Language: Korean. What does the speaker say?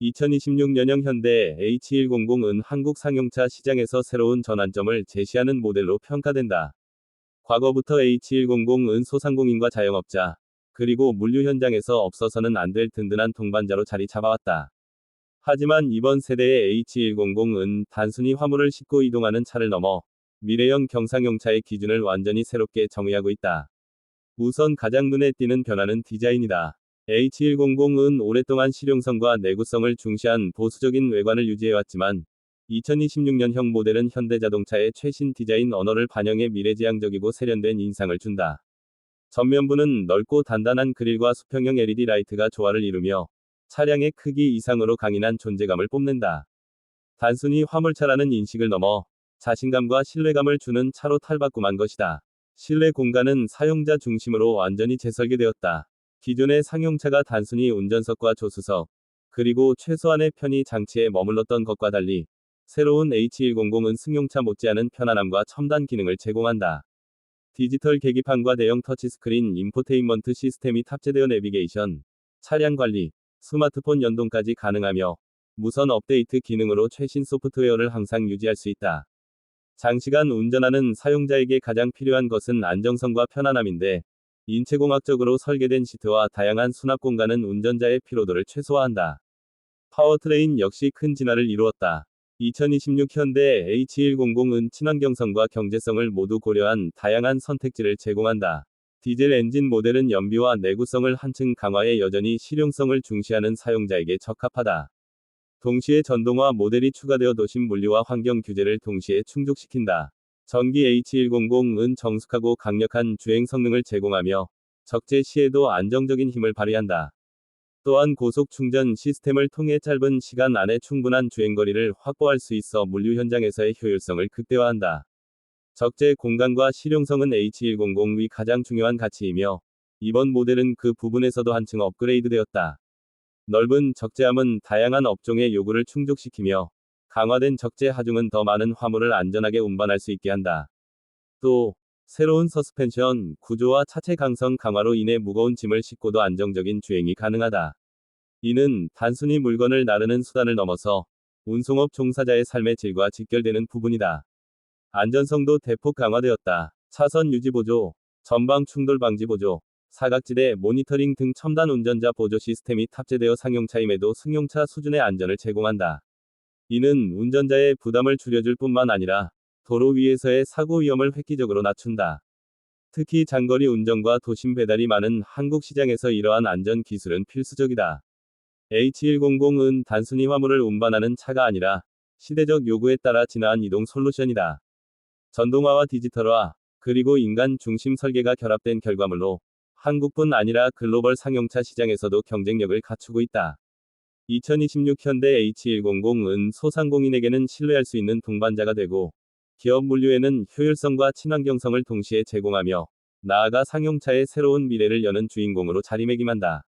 2026년형 현대 H100은 한국 상용차 시장에서 새로운 전환점을 제시하는 모델로 평가된다. 과거부터 H100은 소상공인과 자영업자, 그리고 물류 현장에서 없어서는 안 될 든든한 동반자로 자리 잡아왔다. 하지만 이번 세대의 H100은 단순히 화물을 싣고 이동하는 차를 넘어 미래형 경상용차의 기준을 완전히 새롭게 정의하고 있다. 우선 가장 눈에 띄는 변화는 디자인이다. H100은 오랫동안 실용성과 내구성을 중시한 보수적인 외관을 유지해왔지만 2026년형 모델은 현대자동차의 최신 디자인 언어를 반영해 미래지향적이고 세련된 인상을 준다. 전면부는 넓고 단단한 그릴과 수평형 LED 라이트가 조화를 이루며 차량의 크기 이상으로 강인한 존재감을 뽐낸다. 단순히 화물차라는 인식을 넘어 자신감과 신뢰감을 주는 차로 탈바꿈한 것이다. 실내 공간은 사용자 중심으로 완전히 재설계되었다. 기존의 상용차가 단순히 운전석과 조수석, 그리고 최소한의 편의 장치에 머물렀던 것과 달리, 새로운 H100은 승용차 못지않은 편안함과 첨단 기능을 제공한다. 디지털 계기판과 대형 터치스크린 인포테인먼트 시스템이 탑재되어 내비게이션, 차량 관리, 스마트폰 연동까지 가능하며, 무선 업데이트 기능으로 최신 소프트웨어를 항상 유지할 수 있다. 장시간 운전하는 사용자에게 가장 필요한 것은 안정성과 편안함인데, 인체공학적으로 설계된 시트와 다양한 수납 공간은 운전자의 피로도를 최소화한다. 파워트레인 역시 큰 진화를 이루었다. 2026 현대 H100은 친환경성과 경제성을 모두 고려한 다양한 선택지를 제공한다. 디젤 엔진 모델은 연비와 내구성을 한층 강화해 여전히 실용성을 중시하는 사용자에게 적합하다. 동시에 전동화 모델이 추가되어 도심 물리와 환경 규제를 동시에 충족시킨다. 전기 H100은 정숙하고 강력한 주행 성능을 제공하며 적재 시에도 안정적인 힘을 발휘한다. 또한 고속 충전 시스템을 통해 짧은 시간 안에 충분한 주행거리를 확보할 수 있어 물류 현장에서의 효율성을 극대화한다. 적재 공간과 실용성은 H100의 가장 중요한 가치이며 이번 모델은 그 부분에서도 한층 업그레이드되었다. 넓은 적재함은 다양한 업종의 요구를 충족시키며 강화된 적재 하중은 더 많은 화물을 안전하게 운반할 수 있게 한다. 또, 새로운 서스펜션 구조와 차체 강성 강화로 인해 무거운 짐을 싣고도 안정적인 주행이 가능하다. 이는 단순히 물건을 나르는 수단을 넘어서 운송업 종사자의 삶의 질과 직결되는 부분이다. 안전성도 대폭 강화되었다. 차선 유지 보조, 전방 충돌 방지 보조, 사각지대 모니터링 등 첨단 운전자 보조 시스템이 탑재되어 상용차임에도 승용차 수준의 안전을 제공한다. 이는 운전자의 부담을 줄여줄 뿐만 아니라 도로 위에서의 사고 위험을 획기적으로 낮춘다. 특히 장거리 운전과 도심 배달이 많은 한국 시장에서 이러한 안전 기술은 필수적이다. H100은 단순히 화물을 운반하는 차가 아니라 시대적 요구에 따라 진화한 이동 솔루션이다. 전동화와 디지털화, 그리고 인간 중심 설계가 결합된 결과물로 한국뿐 아니라 글로벌 상용차 시장에서도 경쟁력을 갖추고 있다. 2026 현대 H100은 소상공인에게는 신뢰할 수 있는 동반자가 되고, 기업 물류에는 효율성과 친환경성을 동시에 제공하며, 나아가 상용차의 새로운 미래를 여는 주인공으로 자리매김한다.